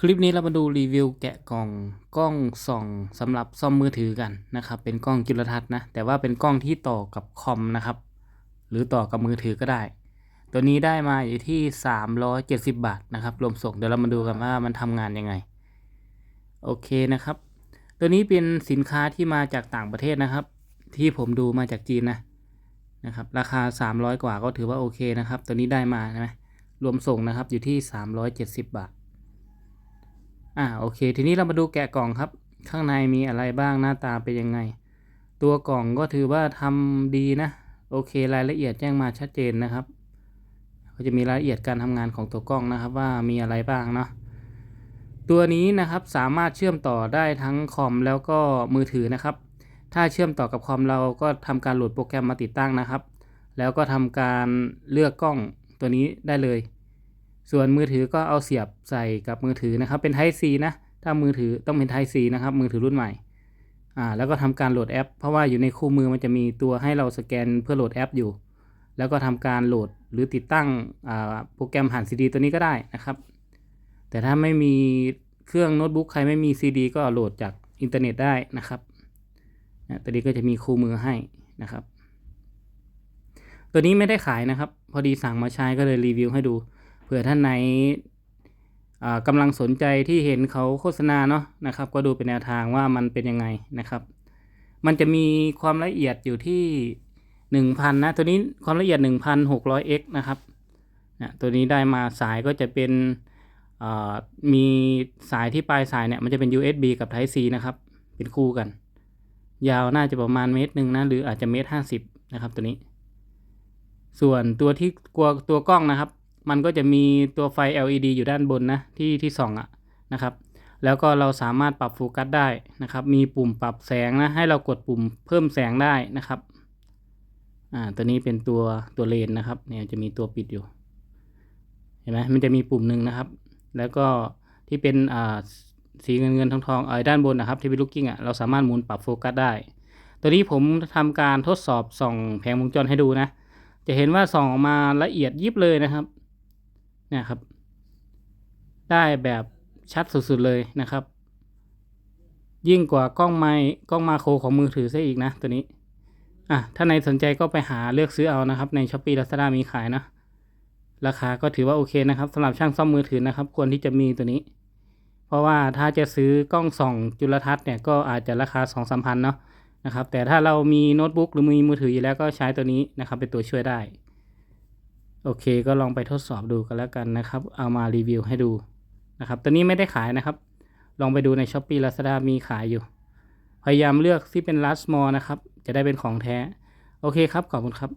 คลิปนี้เรามาดูรีวิวแกะกล่องกล้องส่องสำหรับซ่อมมือถือกันนะครับ เป็นกล้องจุลทรรศน์นะ แต่ว่าเป็นกล้องที่ต่อกับคอมนะครับ หรือต่อกับมือถือก็ได้ ตัวนี้ได้มาอยู่ที่ 370 บาทนะครับ รวมส่งเดี๋ยวเรามาดูกันว่ามันทำงานยังไง โอเคนะครับ ตัวนี้เป็นสินค้าที่มาจากต่างประเทศนะครับ ที่ผมดูมาจากจีนนะนะครับ ราคา 300 กว่าก็ถือว่าโอเคนะครับ ตัวนี้ได้มาใช่ไหมรวมส่งนะครับอยู่ที่ 370 บาท อ่าโอเค ทีนี้เรามาดูแกะกล่องครับ ข้างในมีอะไรบ้างหน้าตาเป็นยังไง ตัวกล่องก็ถือว่าทำดีนะ โอเครายละเอียดแจ้งมาชัดเจนนะครับ ก็จะมีรายละเอียดการทำงานของตัวกล้องนะครับว่ามีอะไรบ้างเนาะตัวนี้นะครับสามารถเชื่อมต่อได้ทั้งคอมแล้วก็มือถือนะครับ ถ้าเชื่อมต่อกับคอมเราก็ทำการโหลดโปรแกรมมาติดตั้งนะครับ แล้วก็ทำการเลือกกล้องตัวนี้ได้เลย ส่วนมือถือก็เอาเสียบใส่กับมือถือนะครับ เป็น Type C นะ ถ้ามือถือต้องเป็น Type C นะครับ มือถือรุ่นใหม่ อ่า แล้วก็ทำการโหลดแอป เพราะว่าอยู่ในคู่มือมันจะมีตัวให้เราสแกนเพื่อโหลดแอปอยู่ แล้วก็ทำการโหลดหรือติดตั้ง อ่า โปรแกรมผ่าน CD ตัวนี้ก็ได้นะครับ แต่ถ้าไม่มีเครื่องโน้ตบุ๊กใครไม่มี CD ก็โหลดจากอินเทอร์เน็ตได้นะครับนะตัวนี้ก็จะมีคู่มือให้นะครับ ตัวนี้ไม่ได้ขายนะครับ พอดีสั่งมาใช้ก็เลยรีวิวให้ดู เผื่อท่านไหนกำลังสนใจที่เห็นเขาโฆษณาเนาะนะครับ ก็ดูเป็นแนวทางว่ามันเป็นยังไงนะครับ มันจะมีความละเอียดอยู่ที่หนึ่งพันนะ ตัวนี้ความละเอียดหนึ่งพันหกร้อย x นะครับนะตัวนี้ได้มาสายก็จะเป็นมีสายที่ปลายสายเนี่ยมันจะเป็น USB กับ Type C นะครับ เป็นคู่กัน ยาวน่าจะประมาณเมตรหนึ่งนะ หรืออาจจะเมตรห้าสิบนะครับตัวนี้ ส่วนตัวที่กลัวตัวกล้องนะครับ มันก็จะมีตัวไฟ LED อยู่ด้านบนนะที่ที่ส่องอะนะครับ แล้วก็เราสามารถปรับโฟกัสได้นะครับ มีปุ่มปรับแสงนะให้เรากดปุ่มเพิ่มแสงได้นะครับอ่าตัวนี้เป็นตัวตัวเลนนะครับเนี่ยจะมีตัวปิดอยู่เห็นไหมมันจะมีปุ่มหนึ่งนะครับ แล้วก็ที่เป็นอ่าสีเงินเงินทองทองเออด้านบนนะครับที่เป็นลูกกิ้งอะเราสามารถหมุนปรับโฟกัสได้ ตัวนี้ผมทำการทดสอบส่องแผงวงจรให้ดูนะ จะเห็นว่าส่องออกมาละเอียดยิบเลยนะครับ เนี่ยครับ ได้แบบชัดสุดๆเลยนะครับ ยิ่งกว่ากล้องไมกล้องมาโครของมือถือซะอีกนะตัวนี้อะถ้าในสนใจก็ไปหาเลือกซื้อเอานะครับ ในช้อปปี้ลาซาด้ามีขายนะ ราคาก็ถือว่าโอเคนะครับสำหรับช่างซ่อมมือถือนะครับ ควรที่จะมีตัวนี้ เพราะว่าถ้าจะซื้อกล้องส่องจุลทรรศน์เนี่ยก็อาจจะราคาสองสามพันเนาะนะครับแต่ถ้าเรามีโน้ตบุ๊กหรือมีมือถืออยู่แล้วก็ใช้ตัวนี้นะครับเป็นตัวช่วยได้ โอเคก็ลองไปทดสอบดูกันแล้วกันนะครับ เอามารีวิวให้ดูนะครับตัวนี้ไม่ได้ขายนะครับ ลองไปดูใน s h อ p e e Lazada มีขายอยู่ พยายามเลือกที่เป็น large small นะครับ จะได้เป็นของแท้ โอเคครับ ขอบคุณครับ